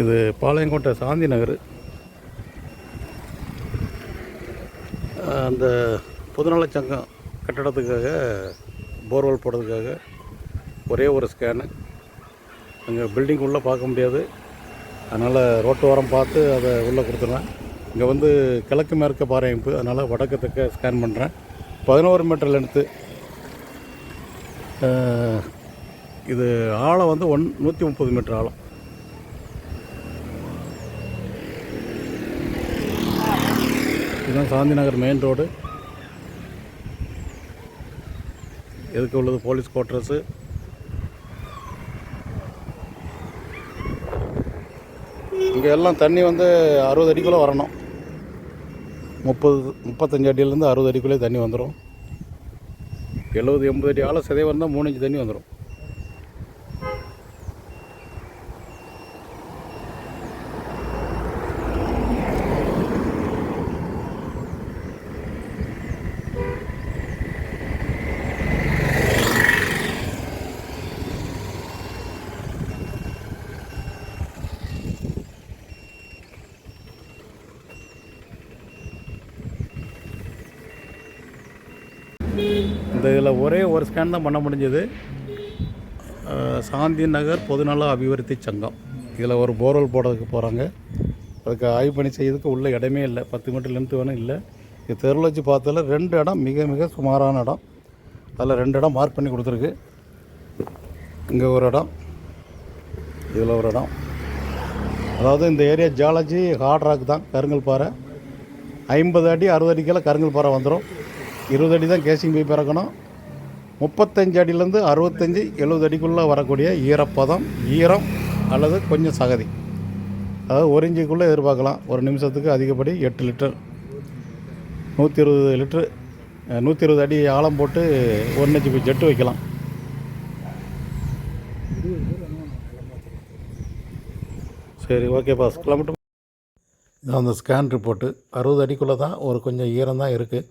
இது பாளையங்கோட்டை சாந்தி நகர். அந்த பொதுநல சங்கம் கட்டடத்துக்காக போர்வெல் போடுறதுக்காக ஒரே ஒரு ஸ்கேனு அங்கே பில்டிங் உள்ளே பார்க்க முடியாது. அதனால் ரோட்டு ஓரம் பார்த்து அதை உள்ளே கொடுத்துருவேன் இங்கே வந்து கிழக்கு மேற்கு பாறை அமைப்பு அதனால் வடக்கு ஸ்கேன் பண்ணுறேன் பதினோரு மீட்டர் லென்த்து இது ஆழம் வந்து ஒன் நூற்றி முப்பது மீட்டர் ஆழம். இதுதான் காந்தி நகர் மெயின் ரோடு எதுக்கு உள்ளது? போலீஸ் குவார்ட்டர்ஸு இங்கே எல்லாம் தண்ணி வந்து அறுபது அடிக்குள்ளே வரணும். முப்பது முப்பத்தஞ்சு அடியிலேருந்து அறுபது அடிக்குள்ளே தண்ணி வந்துடும் எழுபது எண்பது அடி ஆழ சிதை வந்தால் மூணு இன்ச்சு தண்ணி வந்துடும் இந்த இதில் ஒரே ஒரு ஸ்கேன் தான் பண்ண முடிஞ்சது. சாந்தி நகர் பொதுநல அபிவிருத்தி சங்கம். இதில் ஒரு போர்வெல் போடுறதுக்கு போகிறாங்க அதுக்கு ஆய்வு பணி செய்யறதுக்கு உள்ள இடமே இல்லை. பத்து மீட்டர் லென்த்து வேணும் இல்லை. இது தெருவில் வச்சு பார்த்ததில் ரெண்டு இடம் மிக மிக சுமாரான இடம். அதில் ரெண்டு இடம் மார்க் பண்ணி கொடுத்துருக்கு. இங்கே ஒரு இடம் இதில் ஒரு இடம். அதாவது இந்த ஏரியா ஜாலஜி ஹார்ட் ராக் தான். கருங்கல் பாறை. ஐம்பது அடி அறுபது அடிக்கெல்லாம் கருங்கல் பாறை வந்துடும் இருபது அடி தான் கேசிங் போய் பிறக்கணும். முப்பத்தஞ்சு அடியிலேருந்து அறுபத்தஞ்சி எழுபது அடிக்குள்ளே வரக்கூடிய ஈரப்பதம் ஈரம் அல்லது கொஞ்சம் சகதி. அதாவது ஒரு இஞ்சிக்குள்ளே எதிர்பார்க்கலாம். ஒரு நிமிஷத்துக்கு அதிகப்படி எட்டு லிட்டர் நூற்றி இருபது லிட்ரு நூற்றி இருபது அடி ஆழம் போட்டு ஒன் ஹெச்பி ஜெட்டு வைக்கலாம். சரி ஓகே பாஸ் கிலோமீட்டர் இதான் அந்த ஸ்கேன் ரிப்போர்ட்டு அறுபது அடிக்குள்ளே தான் ஒரு கொஞ்சம் ஈரம் தான் இருக்குது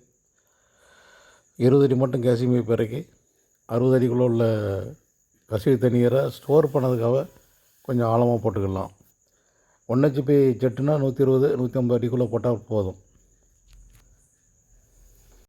இருபது அடி மட்டும் கேசிமி பிறகு அறுபது அடிக்குள்ளே உள்ள கசிவு தண்ணீரை ஸ்டோர் பண்ணதுக்காக கொஞ்சம் ஆழமாக போட்டுக்கலாம். ஒன் ஹெச்பி ஜெட்டுனா நூற்றி இருபது நூற்றி ஐம்பது அடிக்குள்ளே போட்டால் போதும்.